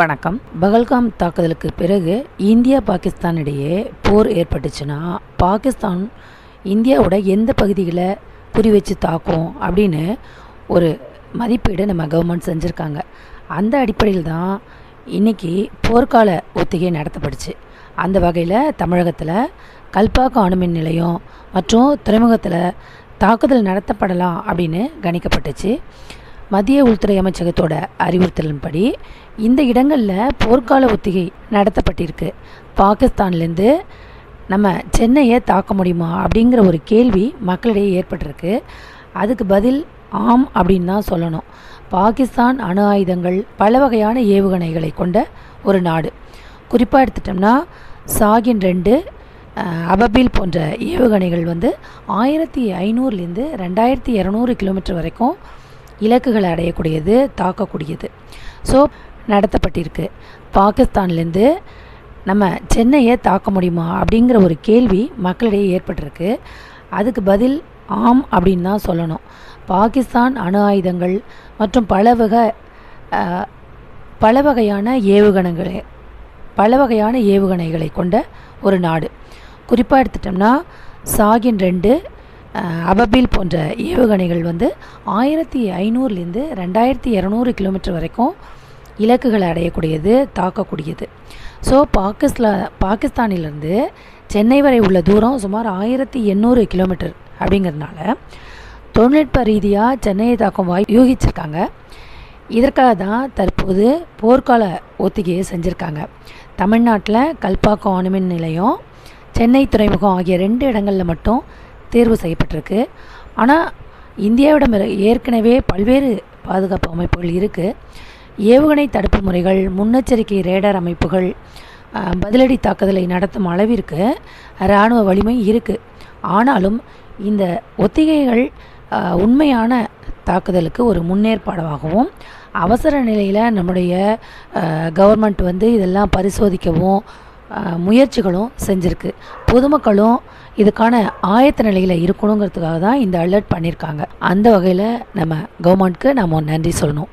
வணக்கம். பகல்காம் தாக்குதலுக்கு பிறகு இந்தியா பாகிஸ்தான் இடையே போர் ஏற்பட்டுச்சுன்னா பாகிஸ்தான் இந்தியாவோட எந்த பகுதிகளை குறி வச்சு தாக்கும் அப்படின்னு ஒரு மதிப்பீடு நம்ம கவர்மெண்ட் செஞ்சுருக்காங்க. அந்த அடிப்படையில் தான் இன்றைக்கி போர்க்கால ஒத்திகை நடத்தப்பட்டுச்சு அந்த வகையில் தமிழகத்தில் கல்பாக்கம் அணுமின் நிலையம் மற்றும் துறைமுகத்தில் தாக்குதல் நடத்தப்படலாம் அப்படின்னு கணிக்கப்பட்டுச்சு. மத்திய உள்துறை அமைச்சகத்தோட அறிவுறுத்தலின்படி இந்த இடங்களில் போர்க்கால ஒத்திகை நடத்தப்பட்டிருக்கு. பாகிஸ்தான்லேருந்து நம்ம சென்னையை தாக்க முடியுமா அப்படிங்கிற ஒரு கேள்வி மக்களிடையே ஏற்பட்டிருக்கு. அதுக்கு பதில் ஆம் அப்படின்னு தான் சொல்லணும். பாகிஸ்தான் அணு ஆயுதங்கள் பல வகையான ஏவுகணைகளை கொண்ட ஒரு நாடு. குறிப்பாக எடுத்துட்டோம்னா சாகின் ரெண்டு அபபீல் அபபில் போன்ற ஏவுகணைகள் வந்து ஆயிரத்தி ஐநூறுலேருந்து ரெண்டாயிரத்தி இரநூறு கிலோமீட்டர் வரைக்கும் இலக்குகளை அடையக்கூடியது தாக்கக்கூடியது. ஸோ நடத்தப்பட்டிருக்கு. பாகிஸ்தான்லேருந்து நம்ம சென்னையை தாக்க முடியுமா அப்படிங்கிற ஒரு கேள்வி மக்களிடையே ஏற்பட்டிருக்கு. அதுக்கு பதில் ஆம் அப்படின்னு தான் சொல்லணும். பாகிஸ்தான் அணு ஆயுதங்கள் மற்றும் பல வகை பல வகையான ஏவுகணைகளை பல வகையான ஏவுகணைகளை கொண்ட ஒரு நாடு. குறிப்பாக எடுத்துட்டோம்னா சாகின் ரெண்டு அபபில் போன்ற ஏவுகணைகள் வந்து ஆயிரத்தி ஐநூறுலேருந்து ரெண்டாயிரத்தி இரநூறு கிலோமீட்டர் வரைக்கும் இலக்குகளை அடையக்கூடியது தாக்கக்கூடியது. ஸோ பாகிஸ்லா பாகிஸ்தானிலிருந்து சென்னை வரை உள்ள தூரம் சுமார் ஆயிரத்தி எண்ணூறு கிலோமீட்டர் அப்படிங்கிறதுனால தொழில்நுட்ப ரீதியாக சென்னையை தாக்கும் வாய் யூகிச்சிருக்காங்க. இதற்காக தான் தற்போது போர்க்கால ஒத்திகையை செஞ்சுருக்காங்க. தமிழ்நாட்டில் கல்பாக்கம் அணுமின் நிலையம் சென்னை துறைமுகம் ஆகிய ரெண்டு இடங்களில் மட்டும் தேர்வு செய்யப்பட்டிருக்கு. ஆனால் இந்தியாவிடம் ஏற்கனவே பல்வேறு பாதுகாப்பு அமைப்புகள் இருக்குது ஏவுகணை தடுப்பு முறைகள் முன்னெச்சரிக்கை ரேடார் அமைப்புகள் பதிலடி தாக்குதலை நடத்தும் அளவிற்கு இராணுவ வலிமை இருக்குது ஆனாலும் இந்த ஒத்திகைகள் உண்மையான தாக்குதலுக்கு ஒரு முன்னேற்பாடாகவும் அவசர நிலையில் நம்முடைய கவர்மெண்ட் வந்து இதெல்லாம் பரிசோதிக்கவும் முயற்சிகளும் செஞ்சுருக்கு. பொதுமக்களும் இதுக்கான ஆயத்த நிலையில் இருக்கணுங்கிறதுக்காக தான் இந்த அலர்ட் பண்ணியிருக்காங்க அந்த வகையில் நம்ம கவர்மெண்ட்க்கு நம்ம நன்றி சொல்லணும்.